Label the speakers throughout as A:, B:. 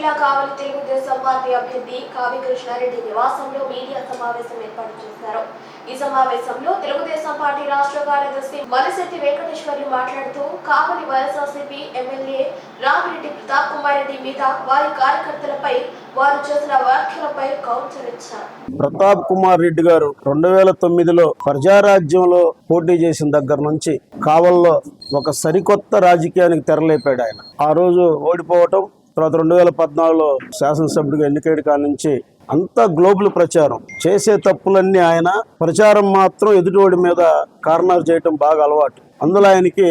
A: జిల్లా కావలి తెలుగుదేశం పార్టీ అభ్యర్థి కావి కృష్ణారెడ్డి నివాసంలో మీడియా సమావేశం ఏర్పాటు చేశారు. ఈ సమావేశంలో తెలుగుదేశం పార్టీ రాష్ట్ర కార్యదర్శి మలశెట్టి వెంకటేశ్వర్లు మాట్లాడుతూ కావలి వైఎస్ఆర్సీపీ ఎమ్మెల్యే రామిరెడ్డి ప్రతాప్ కుమార్ రెడ్డి మీద వారి కార్యకర్తలపై వారు చేసిన వ్యాఖ్యలపై కౌంటర్ ఇచ్చారు.
B: ప్రతాప్ కుమార్ రెడ్డి గారు రెండు వేల తొమ్మిదిలో ప్రజారాజ్యంలో పోటీ చేసిన దగ్గర నుంచి కావల్లో ఒక సరికొత్త రాజకీయానికి తెరలేపాడు ఆయన. ఆ రోజు ఓడిపోవటం తర్వాత రెండు వేల పద్నాలుగులో శాసనసభ్యుడిగా ఎన్నికైన కాడ నుంచి అంతా గ్లోబల్ ప్రచారం. చేసే తప్పులన్నీ ఆయన ప్రచారం మాత్రం ఎదుటివాడి మీద కారణాలు చేయటం బాగా అలవాటు. అందులో ఆయనకి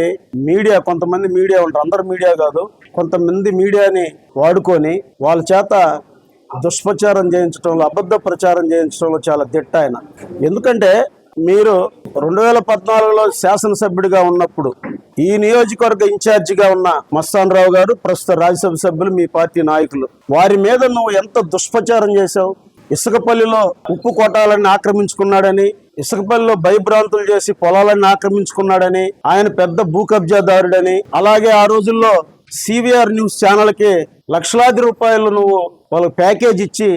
B: మీడియా కొంతమంది మీడియా ఉంటారు. అందరు మీడియా కాదు కొంతమంది మీడియాని వాడుకొని వాళ్ళ చేత దుష్ప్రచారం చేయించడంలో అబద్ధ ప్రచారం చేయించడంలో చాలా దిట్ట ఆయన. ఎందుకంటే మీరు రెండు వేల పద్నాలుగులో శాసనసభ్యుడిగా ఉన్నప్పుడు ఈ నియోజకవర్గ ఇన్ఛార్జిగా ఉన్న మస్తాన్ రావు గారు ప్రస్తుత రాజ్యసభ సభ్యులు మీ పార్టీ నాయకులు. వారి మీద నువ్వు ఎంత దుష్ప్రచారం చేశావు? ఇసుకపల్లిలో ఉప్పు కొట్టాలని ఆక్రమించుకున్నాడని ఇసుకపల్లిలో భయభ్రాంతులు చేసి పొలాలని ఆక్రమించుకున్నాడని ఆయన పెద్ద భూ కబ్జాదారుడని అలాగే ఆ రోజుల్లో సివిఆర్ న్యూస్ ఛానల్కి లక్షలాది రూపాయలు నువ్వు వాళ్ళకి ప్యాకేజ్ ఇచ్చి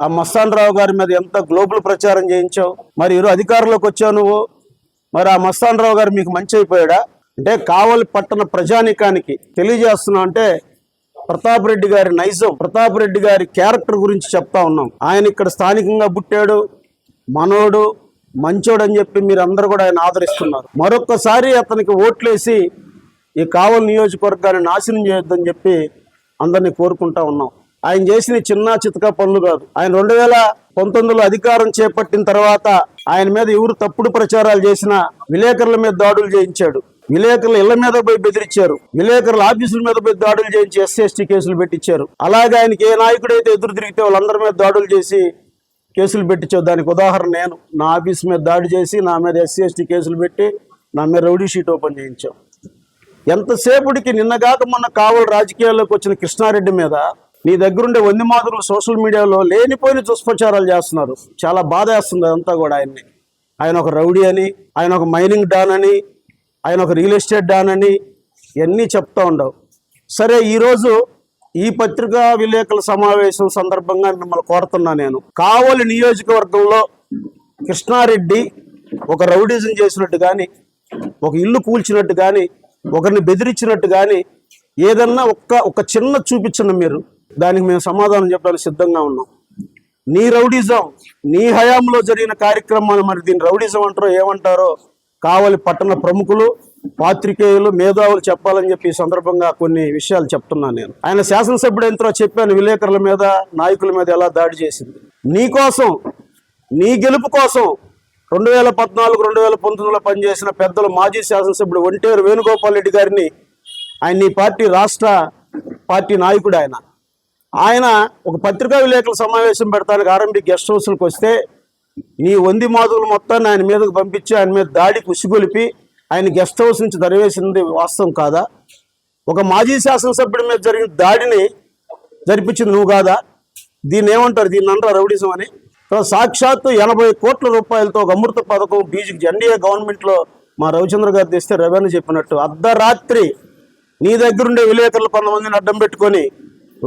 B: ఆ మస్తాన్ రావు గారి మీద ఎంత గ్లోబల్ ప్రచారం చేయించావు? మరి ఈరోజు అధికారంలోకి వచ్చావు నువ్వు? మరి ఆ మస్తాన్ రావు గారు మీకు మంచి అయిపోయాడా? అంటే కావలి పట్టణ ప్రజానికానికి తెలియజేస్తున్నా అంటే ప్రతాప్ రెడ్డి గారి నైజం ప్రతాప్ రెడ్డి గారి క్యారెక్టర్ గురించి చెప్తా ఉన్నాం. ఆయన ఇక్కడ స్థానికంగా పుట్టాడు మనోడు మంచోడు అని చెప్పి మీరు అందరూ కూడా ఆయన ఆదరిస్తున్నారు. మరొక్కసారి అతనికి ఓట్లేసి ఈ కావలి నియోజకవర్గాన్ని నాశనం చేయొద్దని చెప్పి అందరినీ కోరుకుంటా ఉన్నాం. ఆయన చేసిన చిన్న చితక పనులు కాదు. ఆయన రెండు వేల పంతొమ్మిదిలో అధికారం చేపట్టిన తర్వాత ఆయన మీద ఎవరు తప్పుడు ప్రచారాలు చేసినా విలేకరుల మీద దాడులు చేయించాడు. విలేకరుల ఇళ్ళ మీద పోయి బెదిరించారు. విలేకరుల ఆఫీసుల మీద పోయి దాడులు చేయించి ఎస్సీ ఎస్టీ కేసులు పెట్టించారు. అలాగే ఆయనకి ఏ నాయకుడైతే ఎదురు తిరిగితే వాళ్ళందరి మీద దాడులు చేసి కేసులు పెట్టించావు. దానికి ఉదాహరణ నేను. నా ఆఫీస్ మీద దాడి చేసి నా మీద ఎస్సీ ఎస్టీ కేసులు పెట్టి నా మీద రౌడీ షీట్ ఓపెన్ చేయించాం ఎంతసేపటికి నిన్నగాక మొన్న కావలి రాజకీయాల్లోకి వచ్చిన కృష్ణారెడ్డి మీద నీ దగ్గరుండే వంది మాదిరులు సోషల్ మీడియాలో లేనిపోయిన దుష్ప్రచారాలు చేస్తున్నారు. చాలా బాధ వేస్తుంది అదంతా కూడా ఆయన్ని. ఆయన ఒక రౌడీ అని ఆయన ఒక మైనింగ్ డాన్ అని ఆయన ఒక రియల్ ఎస్టేట్ డాన్ అని ఇవన్నీ చెప్తూ ఉండవు. సరే ఈరోజు ఈ పత్రికా విలేకరుల సమావేశం సందర్భంగా మిమ్మల్ని కోరుతున్నా నేను. కావలి నియోజకవర్గంలో కృష్ణారెడ్డి ఒక రౌడీజం చేసినట్టు కానీ ఒక ఇల్లు కూల్చినట్టు కానీ ఒకరిని బెదిరించినట్టు కానీ ఏదన్నా ఒక్క ఒక చిన్న చూపించండి మీరు. దానికి మేము సమాధానం చెప్పడానికి సిద్ధంగా ఉన్నాం. నీ రౌడిజం నీ హయాంలో జరిగిన కార్యక్రమాలు మరి దీన్ని రౌడిజం అంటారో ఏమంటారో కావలి పట్టణ ప్రముఖులు పాత్రికేయులు మేధావులు చెప్పాలని చెప్పి ఈ సందర్భంగా కొన్ని విషయాలు చెప్తున్నాను నేను. ఆయన శాసనసభ్యుడు ఎంతో చెప్పాను విలేకరుల మీద నాయకుల మీద ఎలా దాడి చేసింది. నీ కోసం నీ గెలుపు కోసం రెండు వేల పద్నాలుగు రెండు వేల పంతొమ్మిదిలో పనిచేసిన పెద్దలు మాజీ శాసనసభ్యుడు ఒంటేరు వేణుగోపాల్ రెడ్డి గారిని ఆయన నీ పార్టీ రాష్ట్ర పార్టీ నాయకుడు ఆయన. ఆయన ఒక పత్రికా విలేకరుల సమావేశం పెడతానికి ఆర్ఎండి గెస్ట్ హౌస్లకు వస్తే నీ వంది మాధువులు మొత్తాన్ని ఆయన మీదకు పంపించి ఆయన మీద దాడికి ఉసిగొలిపి ఆయన గెస్ట్ హౌస్ నుంచి తరివేసింది వాస్తవం కాదా? ఒక మాజీ శాసనసభ్యుడి మీద జరిగిన దాడిని జరిపించింది నువ్వు కాదా? దీన్ని ఏమంటారు? దీన్ని అంటారు రౌడిజం అని? సాక్షాత్తు ఎనభై కోట్ల రూపాయలతో ఒక అమృత పథకం బీజేపీ ఎన్డీఏ గవర్నమెంట్లో మా రవిచంద్ర గారు తెస్తే రవేణ చెప్పినట్టు అర్ధరాత్రి నీ దగ్గరుండే విలేకరులు కొంతమందిని అడ్డం పెట్టుకొని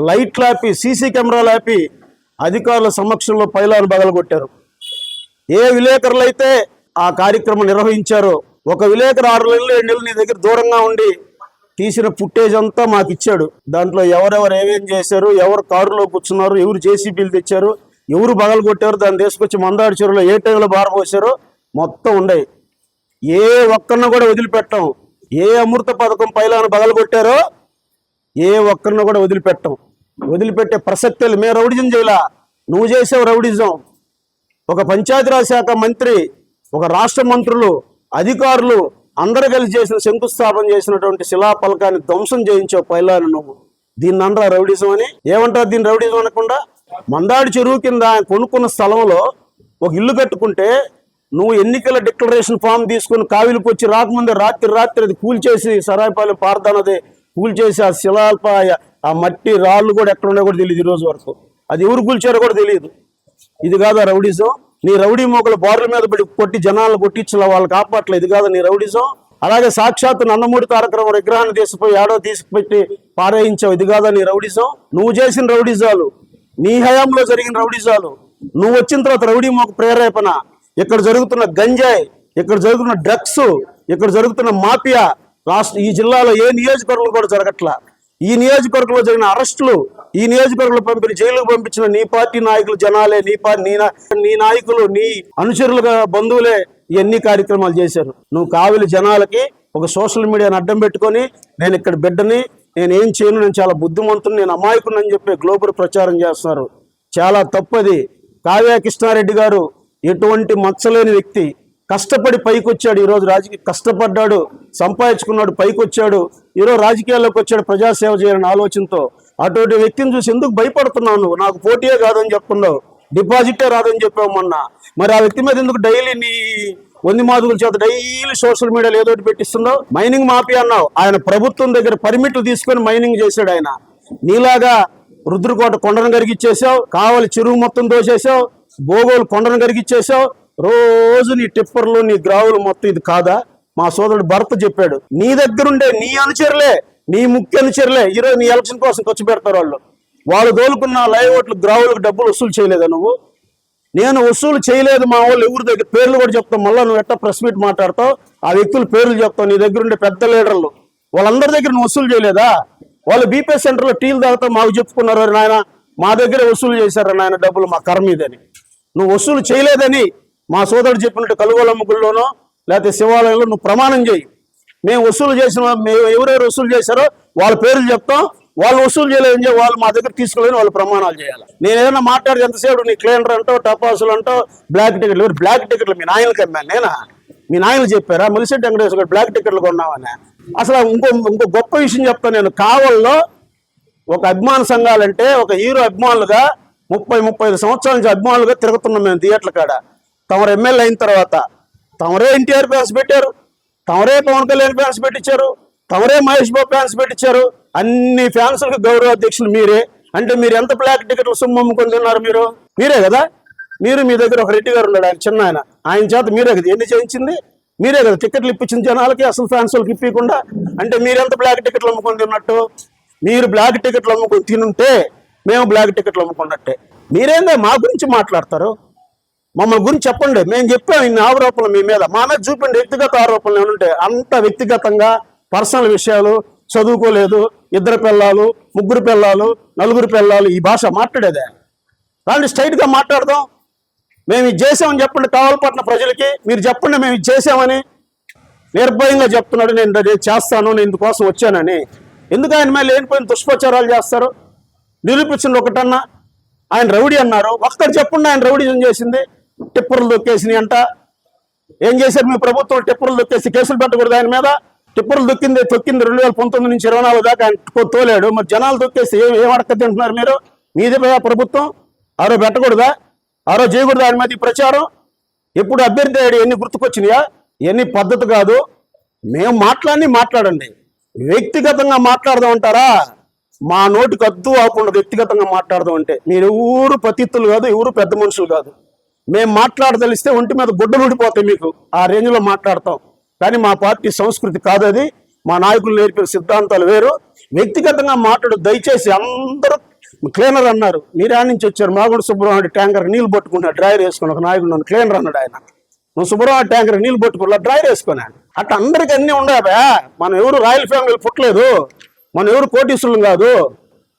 B: లైట్లు ఆపి సీసీ కెమెరాలు ఆపి అధికారుల సమక్షంలో పైలాలు బగలగొట్టారు. ఏ విలేకరులు అయితే ఆ కార్యక్రమం నిర్వహించారో ఒక విలేకరు ఆరు నెలలు ఏడు నెలలు నీ దగ్గర దూరంగా ఉండి తీసిన ఫుటేజ్ అంతా మాకు ఇచ్చాడు. దాంట్లో ఎవరెవరు ఏమేం చేశారు ఎవరు కారులో కూర్చున్నారు ఎవరు జేసీబీలు తెచ్చారు ఎవరు బగలు కొట్టారు దాన్ని తీసుకొచ్చి మందాడి చెరువులో ఏ టైంలో బారపోసారో మొత్తం ఉన్నాయి. ఏ ఒక్కరిని కూడా వదిలిపెట్టం. ఏ అమృత పథకం పైలాను బగలు కొట్టారో ఏ ఒక్కరిని కూడా వదిలిపెట్టం. వదిలిపెట్టే ప్రసక్తి మేము రౌడిజం చేయలా. నువ్వు చేసావు రౌడిజం. ఒక పంచాయతీరాజ్ శాఖ మంత్రి ఒక రాష్ట్ర మంత్రులు అధికారులు అందరు కలిసి చేసిన శంకుస్థాపన చేసినటువంటి శిలా పలకాన్ని ధ్వంసం చేయించావు పైలాను నువ్వు. దీన్ని అనరా రౌడిజం అని? ఏమంటారు దీన్ని రౌడిజం అనకుండా? మందాడి చెరువు కింద ఆయన కొనుక్కున్న స్థలంలో ఒక ఇల్లు కట్టుకుంటే నువ్వు ఎన్నికల డిక్లరేషన్ ఫామ్ తీసుకుని కావిలికి వచ్చి రాకముందే రాత్రి రాత్రి అది కూల్చేసి సరాయిపాలెం పారదానది కూల్చేసి ఆ శిలాల్ప ఆ మట్టి రాళ్ళు కూడా ఎక్కడ ఉన్నాయో కూడా తెలియదు ఈ రోజు వరకు. అది ఎవరు కూల్చారో కూడా తెలియదు ఇది కాదా రౌడీజం. నీ రౌడీ మోకలు బార్ల మీద పడి కొట్టి జనాలను కొట్టించిన వాళ్ళు కాపాట్లేదు ఇది కాదా నీ రౌడీజం. అలాగే సాక్షాత్ నందమూరి తారకరావు విగ్రహాన్ని తీసుకుపోయి ఏడో తీసుకుపెట్టి పారేయించావు. ఇది కాదా నీ రౌడీజం. నువ్వు చేసిన రౌడీజాలు నీ హయాంలో జరిగిన రౌడీజాలు నువ్వు వచ్చిన తర్వాత రౌడీ మోక ప్రేరేపణ ఇక్కడ జరుగుతున్న గంజాయి ఇక్కడ జరుగుతున్న డ్రగ్స్ ఇక్కడ జరుగుతున్న మాఫియా రాష్ట్ర ఈ జిల్లాలో ఏ నియోజకవర్గం కూడా జరగట్లా. ఈ నియోజకవర్గంలో జరిగిన అరెస్టులు ఈ నియోజకవర్గంలో పంపిన జైలుకు పంపించిన నీ పార్టీ నాయకులు జనాలే నీ పార్టీ నీ నీ నాయకులు నీ అనుచరులుగా బంధువులే ఎన్ని కార్యక్రమాలు చేశారు. నువ్వు కావలి జనాలకి ఒక సోషల్ మీడియాని అడ్డం పెట్టుకొని నేను ఇక్కడ బిడ్డని నేను ఏం చేయను నేను చాలా బుద్ధిమంతుని నేను అమాయకుని అని చెప్పి గ్లోబల్ ప్రచారం చేస్తున్నారు. చాలా తప్పది. కావ్య కృష్ణారెడ్డి గారు ఎటువంటి మచ్చలేని వ్యక్తి. కష్టపడి పైకి వచ్చాడు ఈరోజు రాజకీయ కష్టపడ్డాడు సంపాదించుకున్నాడు పైకి వచ్చాడు ఈరోజు రాజకీయాల్లోకి వచ్చాడు ప్రజాసేవ చేయాలని ఆలోచనతో. అటువంటి వ్యక్తిని చూసి ఎందుకు భయపడుతున్నావు నువ్వు? నాకు పోటీయే కాదని చెప్తున్నావు. డిపాజిటే రాదని చెప్పావు మొన్న. మరి ఆ వ్యక్తి మీద ఎందుకు డైలీ నీ వంది మాదుగుల చేత డైలీ సోషల్ మీడియాలో ఏదో పెట్టిస్తున్నావు? మైనింగ్ మాఫీ అన్నావు. ఆయన ప్రభుత్వం దగ్గర పర్మిట్లు తీసుకొని మైనింగ్ చేశాడు ఆయన. నీలాగా రుద్రకోట కొండను కరిగిచ్చేసావు కావాలి చెరువు మొత్తం దోసేసావు భోగోలు కొండను కరిగిచ్చేసావు రోజు నీ టిప్పర్లు నీ గ్రావులు మొత్తం ఇది కాదా? మా సోదరుడు భర్త చెప్పాడు నీ దగ్గరుండే నీ అనుచరులే నీ ముఖ్య అనుచరులే ఈరోజు నీ ఎలక్షన్ కోసం ఖర్చు పెడతారు వాళ్ళు. వాళ్ళు దోలుకున్న లైవ్ ఓట్లు గ్రావులకు డబ్బులు వసూలు చేయలేదా నువ్వు? నేను వసూలు చేయలేదు మా వాళ్ళు ఎవరి దగ్గర పేర్లు కూడా చెప్తాం మళ్ళీ నువ్వు ఎట్టా ప్రెస్ మీట్ మాట్లాడతావు? ఆ వ్యక్తుల పేర్లు చెప్తావు నీ దగ్గర ఉండే పెద్ద లీడర్లు. వాళ్ళందరి దగ్గర నువ్వు వసూలు చేయలేదా? వాళ్ళు బీపీ సెంటర్లో టీలు తాగుతా మాకు చెప్పుకున్నారు నాయన మా దగ్గరే వసూలు చేశారు నాయన డబ్బులు మా కర్మ ఇదని నువ్వు వసూలు చేయలేదని మా సోదరుడు చెప్పినట్టు కలుగోలమ్మ గుళ్ళోనో లేకపోతే శివాలయంలో నువ్వు ప్రమాణం చేయి. మేము వసూలు చేసిన మేము ఎవరెవరు వసూలు చేశారో వాళ్ళ పేర్లు చెప్తాం. వాళ్ళు వసూలు చేయలేదని చెప్పి వాళ్ళు మా దగ్గర తీసుకోలేని వాళ్ళు ప్రమాణాలు చేయాలి. నేను ఏదైనా మాట్లాడితే ఎంతసేపు నీ క్లీనర్ అంటో టపాసులు అంటో బ్లాక్ టికెట్లు ఎవరు బ్లాక్ టికెట్లు మీ నాయనకి అమ్మాను నేనా? మీ నాయనలు చెప్పారా? ములిశెట్టి వెంకటేశ్వర గారు బ్లాక్ టికెట్లు కొన్నామని అసలు ఇంకో ఇంకో గొప్ప విషయం చెప్తాను నేను. కావల్లో ఒక అభిమాన సంఘాలంటే ఒక హీరో అభిమానులుగా ముప్పై ముప్పై ఐదు సంవత్సరాల నుంచి అభిమానులుగా తిరుగుతున్నాం మేము థియేటర్ల కాడ. తమరు ఎమ్మెల్యే అయిన తర్వాత తమరే ఎన్టీఆర్ ఫ్యాన్స్ పెట్టారు తమరే పవన్ కళ్యాణ్ ఫ్యాన్స్ పెట్టించారు తమరే మహేష్ బాబు ఫ్యాన్స్ పెట్టించారు. అన్ని ఫ్యాన్స్లకు గౌరవ అధ్యక్షులు మీరే. అంటే మీరు ఎంత బ్లాక్ టికెట్లు సొమ్ము అమ్ముకొని తిన్నారు మీరు? మీరే కదా? మీరు మీ దగ్గర ఒక రెడ్డి గారు ఉన్నాడు ఆయన చిన్న ఆయన. ఆయన చేత మీరే కదా ఎన్ని చేయించింది? మీరే కదా టికెట్లు ఇప్పించిన జనాలకి అసలు ఫ్యాన్స్ వాళ్ళకి ఇప్పకుండా అంటే మీరెంత బ్లాక్ టికెట్లు అమ్ముకొని తిన్నట్టు? మీరు బ్లాక్ టికెట్లు అమ్ముకొని తినుంటే మేము బ్లాక్ టికెట్లు అమ్ముకున్నట్టే. మీరేందా మా గురించి మాట్లాడతారు. మమ్మల్ని గురించి చెప్పండి. మేము చెప్పాం ఇన్ని ఆరోపణలు మీ మీద. మా మీద చూపండి వ్యక్తిగత ఆరోపణలు ఏమంటే అంత వ్యక్తిగతంగా పర్సనల్ విషయాలు చదువుకోలేదు. ఇద్దరు పిల్లలు ముగ్గురు పిల్లలు నలుగురు పిల్లలు ఈ భాష మాట్లాడేదే. రండి స్ట్రైట్గా మాట్లాడదాం. మేము ఇది చేసామని చెప్పండి కావాలపట్న ప్రజలకి. మీరు చెప్పండి మేము ఇది చేసామని నిర్భయంగా చెప్తున్నాడు. నేను చేస్తాను. నేను ఇందుకోసం వచ్చానని. ఎందుకు ఆయన మీద లేనిపోయిన దుష్ప్రచారాలు చేస్తారు? నిరూపించండి ఒకటన్నా. ఆయన రౌడీ అన్నారు. ఒక్కరు చెప్పండి ఆయన రౌడీ ఏం చేసింది. టిప్పర్లు దొక్కేసినాయి అంట. ఏం చేశారు మీ ప్రభుత్వం? టిప్పర్లు దొక్కేసి కేసులు పెట్టకూడదు ఆయన మీద. టిప్పర్లు దొక్కింది తొక్కింది రెండు వేల పంతొమ్మిది నుంచి ఇరవై నాలుగు దాకా ఆయన తోలాడు. మరి జనాలు దొక్కేసి ఏం ఏం అడక తింటున్నారు మీరు? మీదే ప్రభుత్వం. ఆరో పెట్టకూడదా? ఆరో చేయకూడదు ఆయన మీద ఈ ప్రచారం? ఎప్పుడు అభ్యర్థి అయ్యాడు ఎన్ని గుర్తుకొచ్చినాయా? ఎన్ని పద్ధతి కాదు. మేము మాట్లాడి మాట్లాడండి. వ్యక్తిగతంగా మాట్లాడదాం అంటారా? మా నోటికి అద్దు అవ్వకుండా వ్యక్తిగతంగా మాట్లాడదాం అంటే. మీరు ఎవరు పతిత్తులు కాదు ఎవరు పెద్ద మనుషులు కాదు. మేము మాట్లాడదలిస్తే ఒంటి మీద గుడ్డలు ఊడిపోతాయి మీకు. ఆ రేంజ్లో మాట్లాడతాం. కానీ మా పార్టీ సంస్కృతి కాదు అది. మా నాయకులు నేర్పిన సిద్ధాంతాలు వేరు. వ్యక్తిగతంగా మాట్లాడు దయచేసి అందరూ క్లీనర్ అన్నారు. మీరు నుంచి వచ్చారు. మాగుడు సుబ్రహ్మణ్య ట్యాంకర్ నీళ్ళు పట్టుకున్నాడు డ్రైవర్ వేసుకుని ఒక నాయకుడు నన్ను క్లీనర్ అన్నాడు ఆయన. నువ్వు సుబ్రహ్మణ్య ట్యాంకర్ నీళ్ళు పట్టుకున్నా డ్రైవర్ వేసుకున్నాడు అట్లా అందరికి అన్నీ ఉండవా మనం ఎవరు రాయల్ ఫ్యామిలీ పుట్టలేదు. మనం ఎవరు కోటీసులు కాదు.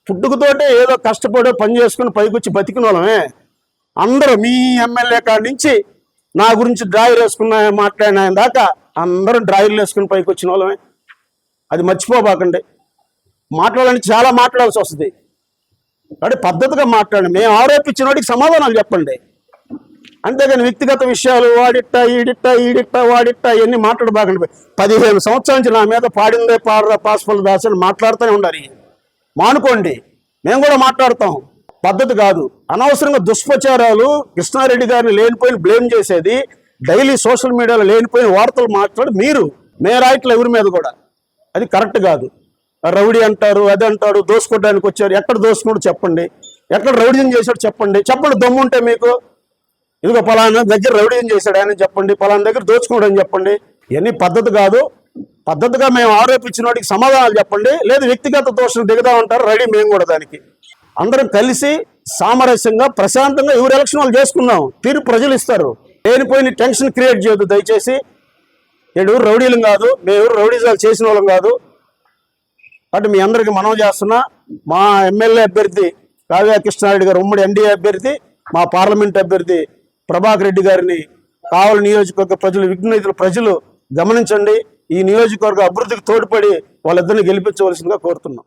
B: పుట్టుకతోటే ఏదో కష్టపడి పని చేసుకుని పైకి వచ్చి బతికిన వాళ్ళమే. అందరూ మీ ఎమ్మెల్యే కాడి నుంచి నా గురించి డ్రాయర్ వేసుకున్న మాట్లాడిన ఆయన దాకా అందరూ డ్రాయర్లు వేసుకుని పైకి వచ్చిన వాళ్ళమే. అది మర్చిపోబాకండి. మాట్లాడాలంటే చాలా మాట్లాడాల్సి వస్తుంది. అంటే పద్ధతిగా మాట్లాడండి. మేము ఆరోపించిన వాడికి సమాధానాలు చెప్పండి. అంతేగాని వ్యక్తిగత విషయాలు వాడిట్ట ఈడిట్ట ఈడిట్ట వాడిట్ట ఇవన్నీ మాట్లాడబాకండి. పదిహేను సంవత్సరాల నుంచి నా మీద పాడిందే పాడరా పాస్పల్ దాసని మాట్లాడుతూనే ఉండాలి. మానుకోండి. మేము కూడా మాట్లాడతాం. పద్ధతి కాదు. అనవసరంగా దుష్ప్రచారాలు కృష్ణారెడ్డి గారిని లేనిపోయిన బ్లేమ్ చేసేది డైలీ సోషల్ మీడియాలో లేనిపోయిన వార్తలు మాట్లాడి మీరు మేరాయిట్లు ఎవరి మీద కూడా. అది కరెక్ట్ కాదు. రౌడీ అంటారు అది అంటారు దోసుకోవడానికి వచ్చారు. ఎక్కడ దోసుకున్నాడు చెప్పండి. ఎక్కడ రౌడీజం చేశాడు చెప్పండి. చెప్పండి దమ్ము ఉంటే మీకు. ఇదిగో పలానా దగ్గర రౌడీజం చేశాడు ఆయన చెప్పండి. పలానా దగ్గర దోచుకోవడం చెప్పండి. ఇవన్నీ పద్ధతి కాదు. పద్ధతిగా మేము ఆరోపించిన వాటికి సమాధానాలు చెప్పండి. లేదు వ్యక్తిగత దోషం దిగుదామంటారు రెడీ మేము కూడా దానికి. అందరం కలిసి సామరస్యంగా ప్రశాంతంగా ఎవరు ఎలక్షన్ వాళ్ళు చేసుకుందాం తీరు ప్రజలు ఇస్తారు. లేనిపోయిన టెన్షన్ క్రియేట్ చేయొద్దు దయచేసి. ఏడు రౌడీలం కాదు మేము రౌడీజాలు చేసిన వాళ్ళం కాదు. కాబట్టి మీ అందరికీ మనం చేస్తున్నా మా ఎమ్మెల్యే అభ్యర్థి కావ్య కృష్ణారెడ్డి గారు ఉమ్మడి ఎన్డీఏ అభ్యర్థి మా పార్లమెంట్ అభ్యర్థి ప్రభాకర్ రెడ్డి గారిని కావలి నియోజకవర్గ ప్రజలు విఘ్నతలు ప్రజలు గమనించండి. ఈ నియోజకవర్గ అభివృద్ధికి తోడ్పడి వాళ్ళిద్దరిని గెలిపించవలసిందిగా కోరుతున్నాం.